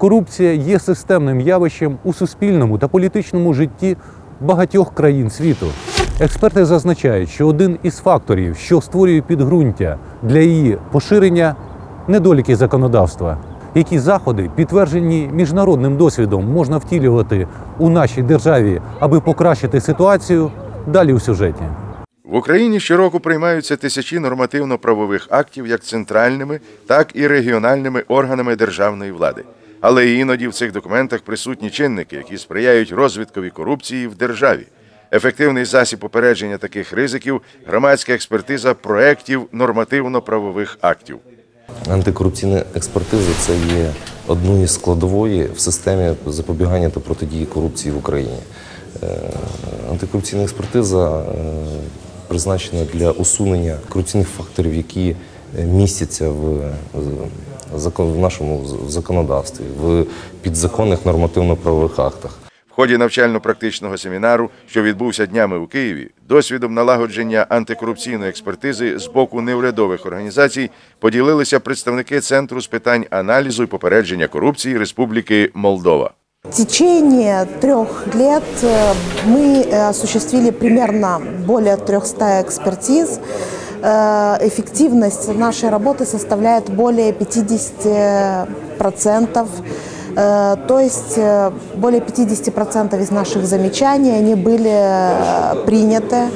Корупція є системним явищем у суспільному та політичному житті багатьох країн світу. Експерти зазначають, що один із факторів, що створює підґрунтя для її поширення, недоліки законодавства. Які заходи, підтверджені міжнародним досвідом, можна втілювати у нашій державі, аби покращити ситуацію? Далі у сюжеті. В Україні щороку приймаються тисячі нормативно-правових актів як центральними, так і регіональними органами державної влади. Але іноді в цих документах присутні чинники, які сприяють розвиткові корупції в державі. Ефективний засіб попередження таких ризиків громадська експертиза проєктів нормативно-правових актів. Антикорупційна експертиза це є одною із складової в системі запобігання та протидії корупції в Україні. Е, Антикорупційна експертиза е, призначена для усунення корупційних факторів, які містяться в, е, закон- в нашому законодавстві, в підзаконних нормативно-правових актах. В ході навчально-практичного семінару, що відбувся днями у Києві, досвідом налагодження антикорупційної експертизи з боку неурядових організацій поділилися представники Центру з питань аналізу і попередження корупції Республіки Молдова. В течение трех лет э, мы э, осуществили примерно более 300 экспертиз. Э, Эффективность нашей работы составляет более 50%. Э, То есть э, более 50% из наших замечаний они были приняты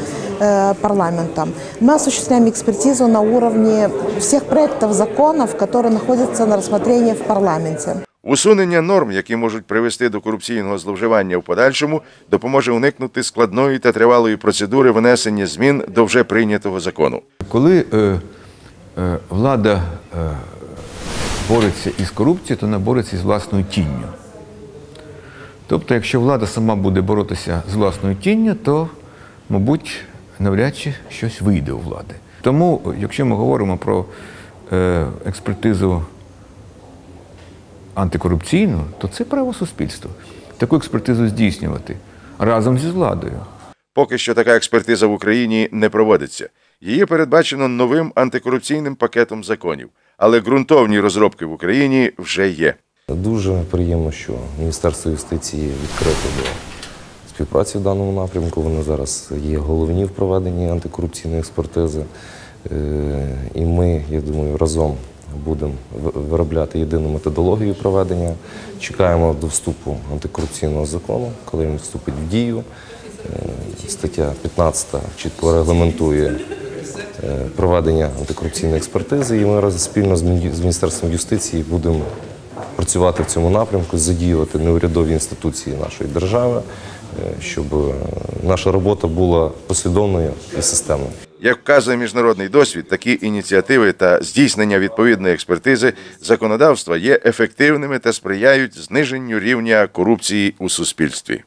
парламентом. Мы осуществляем экспертизу на уровне всех проектов законов, которые находятся на рассмотрении в парламенте. Усунення норм, які можуть привести до корупційного зловживання в подальшому, допоможе уникнути складної та тривалої процедури внесення змін до вже прийнятого закону. Коли е, е, влада е, бореться із корупцією, то вона бореться із власною тінню. Тобто, якщо влада сама буде боротися з власною тінню, то, мабуть, навряд чи щось вийде у влади. Тому, якщо ми говоримо про е, експертизу антикорупційну, то це право суспільства. Таку експертизу здійснювати разом зі владою. Поки що така експертиза в Україні не проводиться. Її передбачено новим антикорупційним пакетом законів, але ґрунтовні розробки в Україні вже є. Дуже приємно, що Міністерство юстиції відкрите до співпраці в даному напрямку. Вони зараз є головні в проведенні антикорупційної експертизи. Е, І ми, я думаю, разом будемо виробляти єдину методологію проведення. Чекаємо до вступу антикорупційного закону, коли він вступить в дію. Е, Стаття 15 чітко регламентує е, проведення антикорупційної експертизи, і ми разом спільно з Міністерством юстиції будемо працювати в цьому напрямку, задіювати неурядові інституції нашої держави, е, щоб наша робота була послідовною і системною. Як вказує міжнародний досвід, такі ініціативи та здійснення відповідної експертизи законодавства є ефективними та сприяють зниженню рівня корупції у суспільстві.